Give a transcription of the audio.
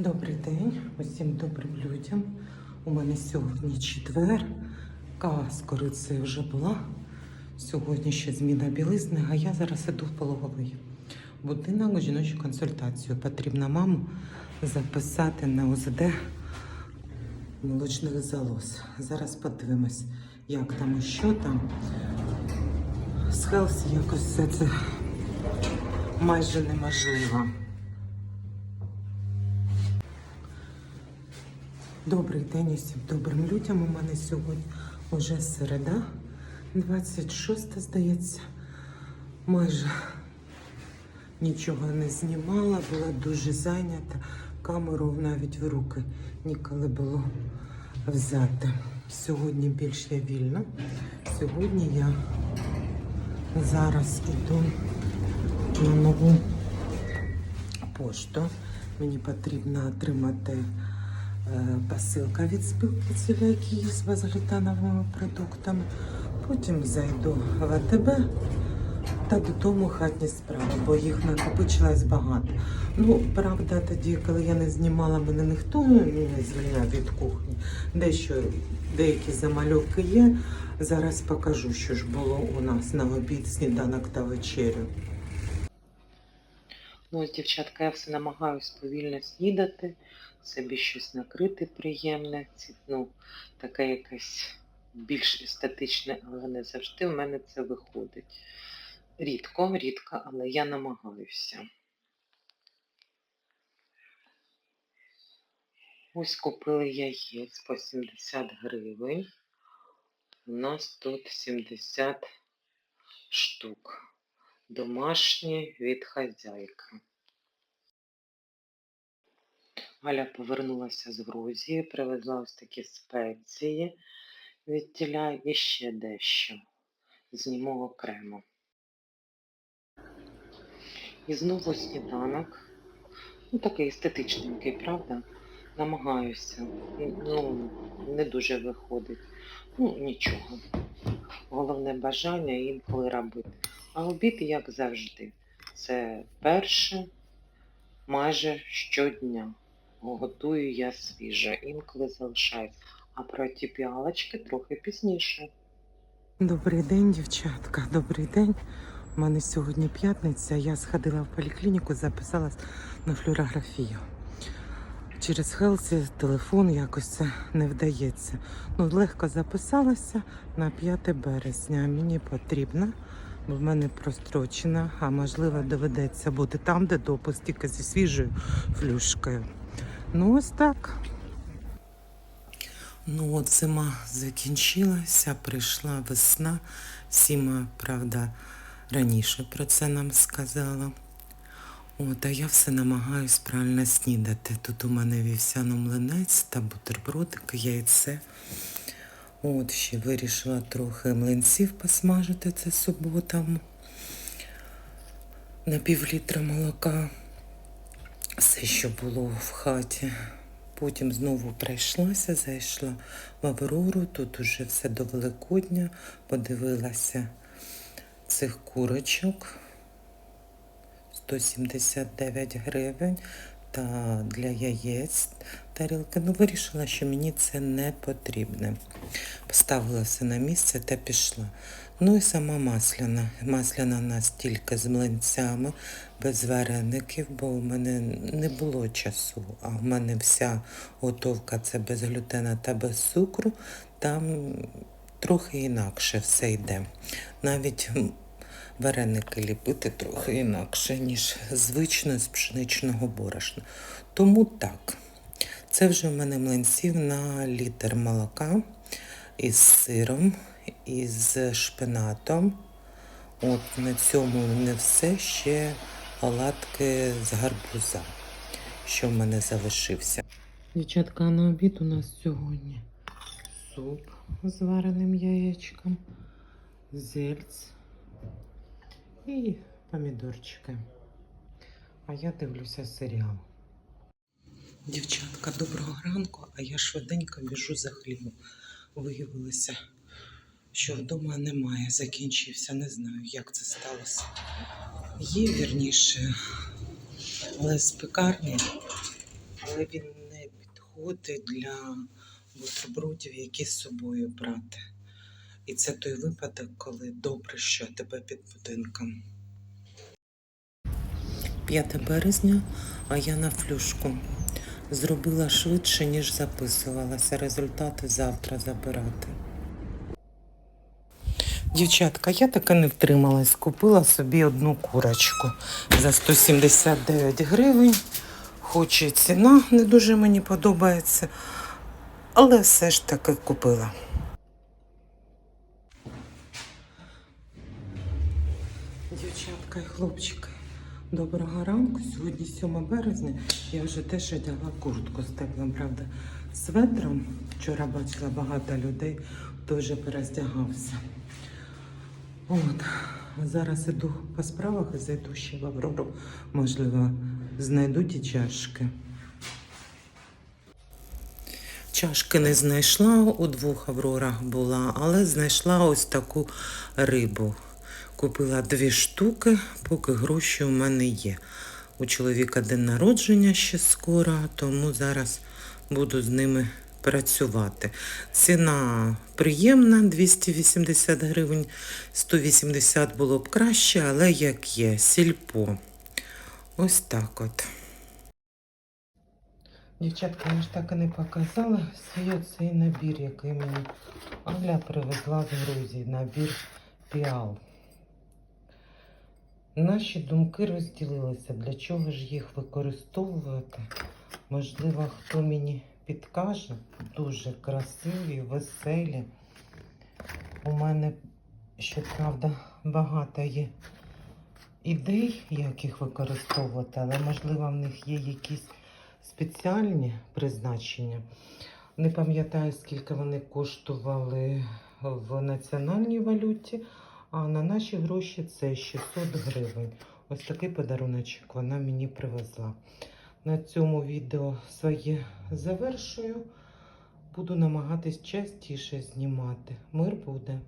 Добрий день усім добрим людям. У мене сьогодні четвер. Кава з корицею вже була. Сьогодні ще зміна білизни, а я зараз іду в пологовий будинок жіночу консультацію. Потрібно маму записати на ОЗД молочних залоз. Зараз подивимось, як там і що там. З Хелсі якось все це майже неможливо. Добрий день усім добрим людям. У мене сьогодні вже середа, 26, здається. Майже нічого не знімала, була дуже зайнята. Камеру навіть в руки ніколи було взяти. Сьогодні більш я вільна. Сьогодні я зараз іду на нову пошту. Мені потрібно отримати посилка від спілки цілякі з базолітановими продуктами. Потім зайду в АТБ та додому хатні справи, бо їх накопичилось багато. Ну, правда, тоді, коли я не знімала, мене ніхто не звільняв від кухні. Дещо деякі замальовки є. Зараз покажу, що ж було у нас на обід, сніданок та вечерю. Ну, ось, дівчатка, я все намагаюсь повільно снідати, собі щось накрити приємне, ну, таке якесь більш естетичне, але не завжди в мене це виходить. Рідко, рідко, але я намагаюся. Ось купили яєць по 70 гривень. У нас тут 70 штук. Домашні від хазяйки. Галя повернулася з Грузії, привезла ось такі спеції від тіля і ще дещо. Зніму окремо. І знову сніданок. Ну, такий естетичненький, правда? Намагаюся. Ну, не дуже виходить. Ну, нічого. Головне бажання інколи робити. А обід, як завжди, це перше майже щодня. Готую я свіже, інколи залишаю. А про ті піалочки трохи пізніше. Добрий день, дівчатка, добрий день. У мене сьогодні п'ятниця. Я сходила в поліклініку, записалась на флюорографію. Через Хелсі телефон якось це не вдається. Ну, легко записалася на 5 березня. Мені потрібно, бо в мене прострочена, а можливо доведеться бути там, де допуск тільки зі свіжою флюшкою. Ну, ось так. Ну, от зима закінчилася, прийшла весна. Сіма, правда, раніше про це нам сказала. От, а я все намагаюсь правильно снідати. Тут у мене вівсяно млинець та бутербродики, яйце. От, ще вирішила трохи млинців посмажити, це субота. На пів літра молока. Все, що було в хаті. Потім знову пройшлася, зайшла в Аврору, тут уже все до Великодня, подивилася цих курочок. 179 гривень та для яєць тарілки. Ну, вирішила, що мені це не потрібне. Поставила все на місце та пішла. Ну і сама масляна. Масляна у нас тільки з млинцями, без вареників, бо у мене не було часу. А в мене вся готовка це без глютена та без цукру. Там трохи інакше все йде. Навіть вареники ліпити трохи інакше, ніж звично з пшеничного борошна. Тому так. Це вже в мене млинців на літр молока із сиром, із шпинатом. От на цьому не все ще оладки з гарбуза, що в мене залишився. Дівчатка, на обід у нас сьогодні суп з вареним яєчком, зельць і помідорчики. А я дивлюся серіал. Дівчатка, доброго ранку, а я швиденько біжу за хлібом. Виявилося, що вдома немає, закінчився, не знаю, як це сталося. Є вірніше, але з пекарні, але він не підходить для бутербродів, які з собою брати. І це той випадок, коли добре, що тебе під будинком. 5 березня, а я на флюшку. Зробила швидше, ніж записувалася. Результати завтра забирати. Дівчатка, я таки не втрималась. Купила собі одну курочку за 179 гривень. Хоч і ціна не дуже мені подобається, але все ж таки купила. Дівчатка і хлопчики, доброго ранку. Сьогодні 7 березня. Я вже теж одягла куртку з теплим, правда, светром. Вчора бачила багато людей, хто вже перездягався. От. Зараз іду по справах і зайду ще в Аврору. Можливо, знайду ті чашки. Чашки не знайшла, у двох аврорах була, але знайшла ось таку рибу. Купила дві штуки, поки гроші у мене є. У чоловіка день народження ще скоро, тому зараз буду з ними працювати. Ціна приємна 280 гривень, 180 було б краще, але як є, сільпо. Ось так от. Дівчатка, я ж так і не показала свій оцей набір, який мені Аля привезла з Грузії, набір піал. Наші думки розділилися, для чого ж їх використовувати. Можливо, хто мені підкаже. Дуже красиві, веселі. У мене, щоправда, багато є ідей, як їх використовувати, але можливо в них є якісь спеціальні призначення. Не пам'ятаю, скільки вони коштували в національній валюті, а на наші гроші це 600 гривень. Ось такий подаруночок вона мені привезла. На цьому відео своє завершую. Буду намагатись частіше знімати. Мир буде.